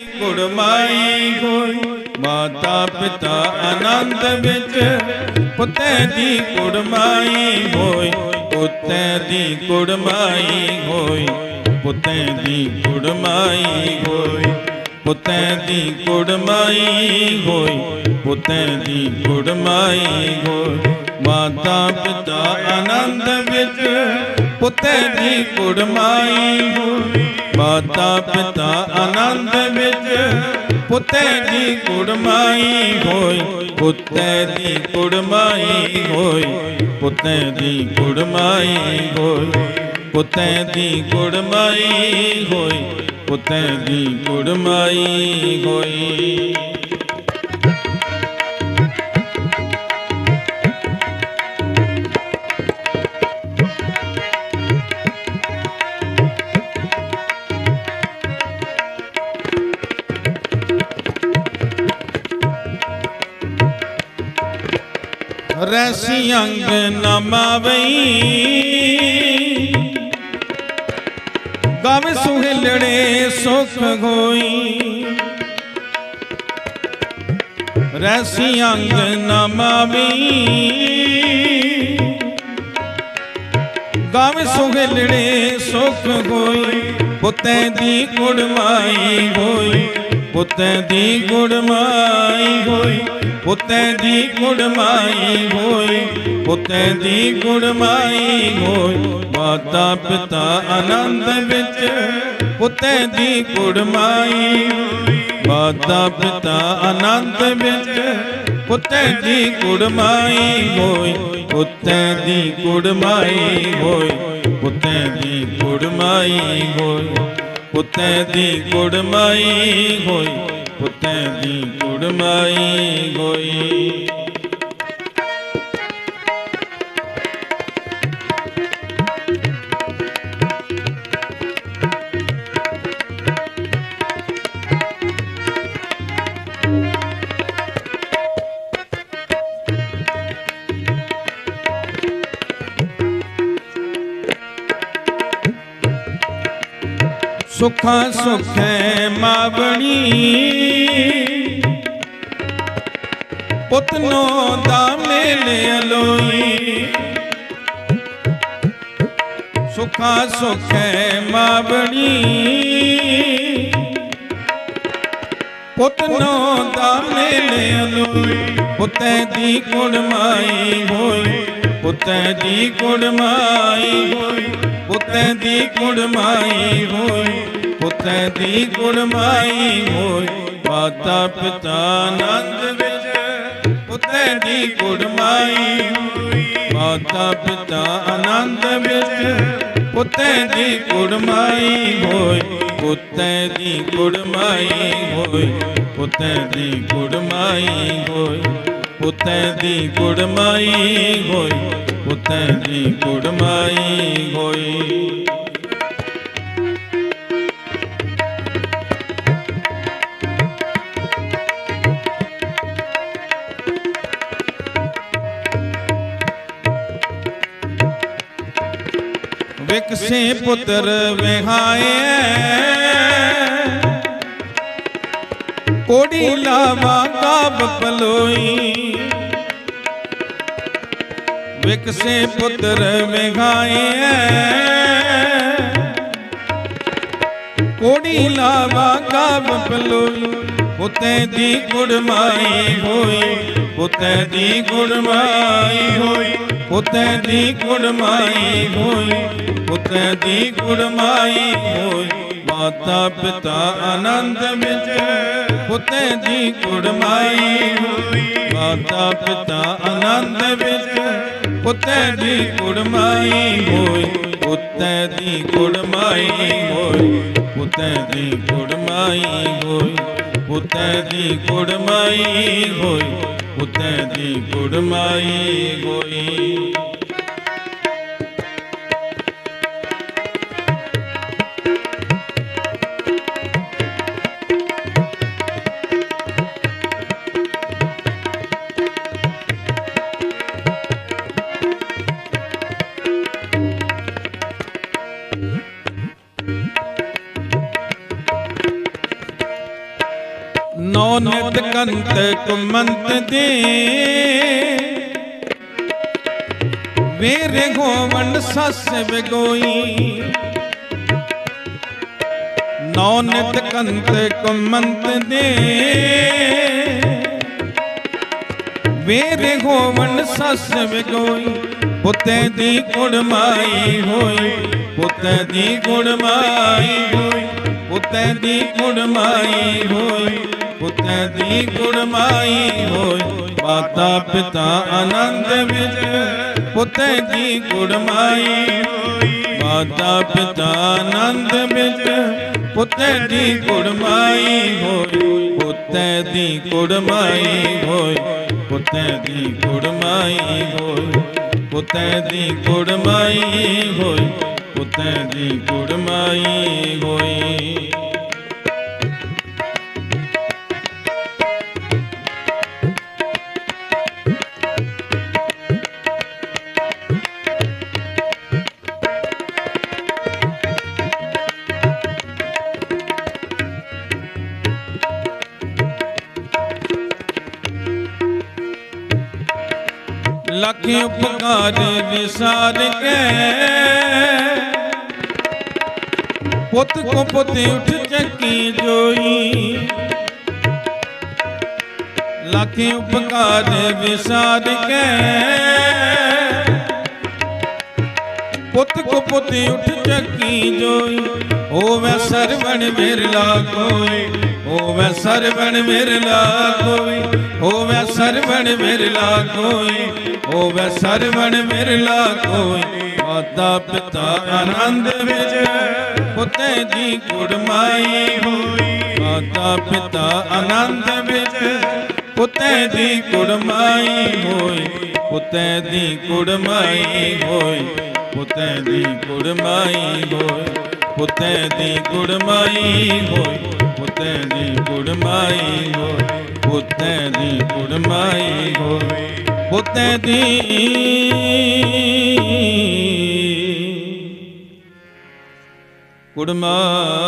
ਕੁੜਮਾਈ ਹੋਈ, ਮਾਤਾ ਪਿਤਾ ਆਨੰਦ ਵਿੱਚ। ਪੁੱਤੈ ਦੀ ਕੁੜਮਾਈ ਹੋਈ, ਪੁੱਤੈ ਦੀ ਕੁੜਮਾਈ ਹੋਈ, ਪੁੱਤੈ ਦੀ ਕੁੜਮਾਈ ਹੋਈ, ਪੁੱਤੈ ਦੀ ਕੁੜਮਾਈ ਹੋਈ, ਪੁੱਤੈ ਦੀ ਕੁੜਮਾਈ ਹੋਈ। ਮਾਤਾ ਪਿਤਾ ਆਨੰਦ ਵਿੱਚ, ਪੁੱਤੈ ਦੀ ਕੁੜਮਾਈ ਹੋਈ। ਮਾਤਾ ਪਿਤਾ ਆਨੰਦ ਵਿੱਚ ਪੁੱਤੈ ਦੀ ਕੁੜਮਾਈ ਹੋਈ, ਪੁੱਤੈ ਦੀ ਕੁੜਮਾਈ ਹੋਈ, ਪੁੱਤੈ ਦੀ ਕੁੜਮਾਈ ਹੋਈ, ਪੁੱਤੈ ਦੀ ਕੁੜਮਾਈ ਹੋਈ, ਪੁੱਤੈ ਦੀ ਕੁੜਮਾਈ ਹੋਈ। ਰੈਸੀ ਅੰਗ ਨਮਾਵਈ ਗਮ ਸੁਹਿਲੜੇ ਸੁਖ ਹੋਈ। ਰੈਸੀ ਅੰਗ ਨਮਾਵਈ ਗਮ ਸੁਹਿਲੜੇ ਸੁਖ ਹੋਈ। ਪੁੱਤੈ ਦੀ ਕੁੜਮਾਈ ਹੋਈ। ਪੁੱਤੈ ਦੀ ਕੁੜਮਾਈ ਹੋਈ। ਪੁੱਤੈ ਦੀ ਕੁੜਮਾਈ ਹੋਈ ਪੁੱਤੈ ਦੀ ਕੁੜਮਾਈ ਹੋਈ ਮਾਤਾ ਪਿਤਾ ਆਨੰਦ ਵਿੱਚ ਪੁੱਤੈ ਦੀ ਕੁੜਮਾਈ ਮਾਤਾ ਪਿਤਾ ਆਨੰਦ ਵਿੱਚ ਪੁੱਤੈ ਦੀ ਕੁੜਮਾਈ ਹੋਈ ਪੁੱਤੈ ਦੀ ਕੁੜਮਾਈ ਹੋਈ ਪੁੱਤੈ ਦੀ ਕੁੜਮਾਈ ਹੋਈ ਪੁੱਤੈ ਦੀ ਕੁੜਮਾਈ ਹੋਈ ਪੁੱਤੈ ਦੀ ਕੁੜਮਾਈ ਹੋਈ ਸੁਖਾ ਸੁਖੈ ਮਾਵਣੀ ਪੁੱਤ ਨੋ ਦਾ ਮੇਲੇ ਅਲੋਈ। ਸੁਖਾ ਸੁਖੈ ਮਾਵਣੀ। ਪੁੱਤ ਨੋ ਦਾ ਮੇਲੇ ਅਲੋਈ। ਪੁੱਤੈ ਦੀ ਕੁੜਮਾਈ ਹੋਈ। ਪੁੱਤੈ ਦੀ ਕੁੜਮਾਈ ਹੋਈ। ਪੁੱਤੈ ਦੀ ਕੁੜਮਾਈ ਹੋਈ। ਪੁੱਤੈ ਦੀ ਕੁੜਮਾਈ ਹੋਈ। ਮਾਤਾ ਪਿਤਾ ਆਨੰਦ ਵਿੱਚ ਪੁੱਤੈ ਦੀ ਗੁਰਮਾਈ ਹੋਈ ਮਾਤਾ ਪਿਤਾ ਆਨੰਦ ਵਿੱਚ ਪੁੱਤੈ ਦੀ ਕੁੜਮਾਈ ਹੋਈ। ਪੁੱਤੈ ਦੀ ਕੁੜਮਾਈ ਹੋਈ। ਪੁੱਤੈ ਦੀ ਕੁੜਮਾਈ ਹੋਈ। ਪੁੱਤੈ ਦੀ ਕੁੜਮਾਈ ਹੋਈ। ਪੁੱਤੈ ਦੀ ਗੁਰਮਾਈ ਹੋਈ। ਵਿਕਸੇ ਪੁੱਤਰ ਵਿਹਾਏ। ਕੋੜੀ ਲਾਵਾ ਕਾਬ ਪਲੋਈ। ਵਿਕਸੇ ਪੁੱਤਰ ਵਿਹਾਏ। ਕੋੜੀ ਲਾਵਾ ਕਾਬ ਪਲੋਈ, ਪੁੱਤੈ ਦੀ ਗੁੜਮਾਈ ਹੋਈ। ਪੁੱਤੈ ਦੀ ਗੁੜਮਾਈ ਹੋਈ, ਪੁੱਤੈ ਦੀ ਗੁੜਮਾਈ ਹੋਈ, ਪੁੱਤੈ ਦੀ ਗੁੜਮਾਈ ਹੋਈ। ਮਾਤਾ ਪਿਤਾ ਆਨੰਦ ਵਿੱਚ, ਪੁੱਤੈ ਦੀ ਗੁੜਮਾਈ ਹੋਈ। ਮਾਤਾ ਪਿਤਾ ਆਨੰਦ ਵਿੱਚ, ਪੁੱਤੈ ਦੀ ਗੁੜਮਾਈ ਹੋਈ। ਪੁੱਤੈ ਦੀ ਗੁੜਮਾਈ ਹੋਈ ਪੁੱਤੈ ਦੀ ਗੁੜਮਾਈ ਹੋਈ ਪੁੱਤੈ ਦੀ ਗੁੜਮਾਈ ਹੋਈ ਪੁੱਤੈ ਦੀ ਗੁੜਮਾਈ ਹੋਈ। ਨੌ ਨਿਤ ਕੰਤ ਕੁਮੰਤ ਦੇ। ਵੇਰੇ ਗੋਵੰਡ ਸੱਸ ਵਿਗੋਈ। ਨੌ ਨਿਤ ਕੰਤ ਕੁਮੰਤ ਦੇ। ਵੇਰੇ ਗੋਵੰਡ ਸੱਸ ਵਿਗੋਈ। ਪੁੱਤੇ ਦੀ ਕੁੜਮਾਈ ਹੋਈ। ਪੁੱਤੇ ਦੀ ਕੁੜਮਾਈ ਹੋਈ। ਪੁੱਤੇ ਦੀ ਕੁੜਮਾਈ ਹੋਈ। ਪੁੱਤੇ ਦੀ ਕੁੜਮਾਈ ਹੋਈ। ਮਾਤਾ ਪਿਤਾ ਆਨੰਦ ਵਿੱਚ ਪੁੱਤੇ ਦੀ ਗੁਰਮਾਈ ਹੋਈ। ਮਾਤਾ ਪਿਤਾ ਆਨੰਦ ਵਿੱਚ ਪੁੱਤੇ ਦੀ ਗੁਰਮਾਈ ਹੋਈ। ਪੁੱਤੇ ਦੀ ਕੁੜਮਾਈ ਹੋਈ। ਪੁੱਤੇ ਦੀ ਗੁਰਮਾਈ ਹੋਈ। ਪੁੱਤੇ ਦੀ ਗੁਰਮਾਈ ਹੋਈ। ਪੁੱਤੇ ਦੀ ਗੁਰਮਾਈ ਹੋਈ। ਲੱਖ ਉਪਕਾਰ ਵਿਸਾਰ ਕੇ। ਪੁੱਤ ਕੋ ਪੁੱਤ ਉਠ ਚੱਕੀ ਜੋਈ। ਲੱਖ ਉਪਕਾਰ ਵਿਸਾਰ ਕੇ। ਪੁੱਤ ਕੋ ਪੁੱਤ ਉਠ ਚੱਕੀ ਜੋਈ। ਹੋਵੇ ਸਰਵਣ ਮਿਰਲਾ ਕੋਈ। ਹੋਵੇ ਸਰਵਣ ਮਿਰਲਾ ਕੋਈ ਹੋਵੇ ਸਰਵਣ ਮਿਰਲਾ ਕੋਈ ਹੋਵੇ ਸਰਵਣ ਮਿਰਲਾ ਕੋਈ ਮਾਤਾ ਪਿਤਾ ਆਨੰਦ ਵਿੱਚ ਪੁੱਤੇ ਦੀ ਕੁੜਮਾਈ ਹੋਈ। ਮਾਤਾ ਪਿਤਾ ਆਨੰਦ ਵਿੱਚ ਪੁੱਤੇ ਦੀ ਕੁੜਮਾਈ ਹੋਈ। ਪੁੱਤੇ ਦੀ ਕੁੜਮਾਈ ਹੋਈ, ਪੁੱਤੇ ਦੀ ਕੁੜਮਾਈ ਹੋਈ, ਪੁੱਤੇ ਦੀ ਕੁੜਮਾਈ ਹੋਈ। ਪੁੱਤੇ ਦੀ ਕੁੜਮਾਈ ਹੋਈ ਪੁੱਤੇ ਦੀ ਕੁੜਮਾਈ ਹੋਈ ਪੁੱਤੇ ਦੀ ਕੁੜਮਾਈ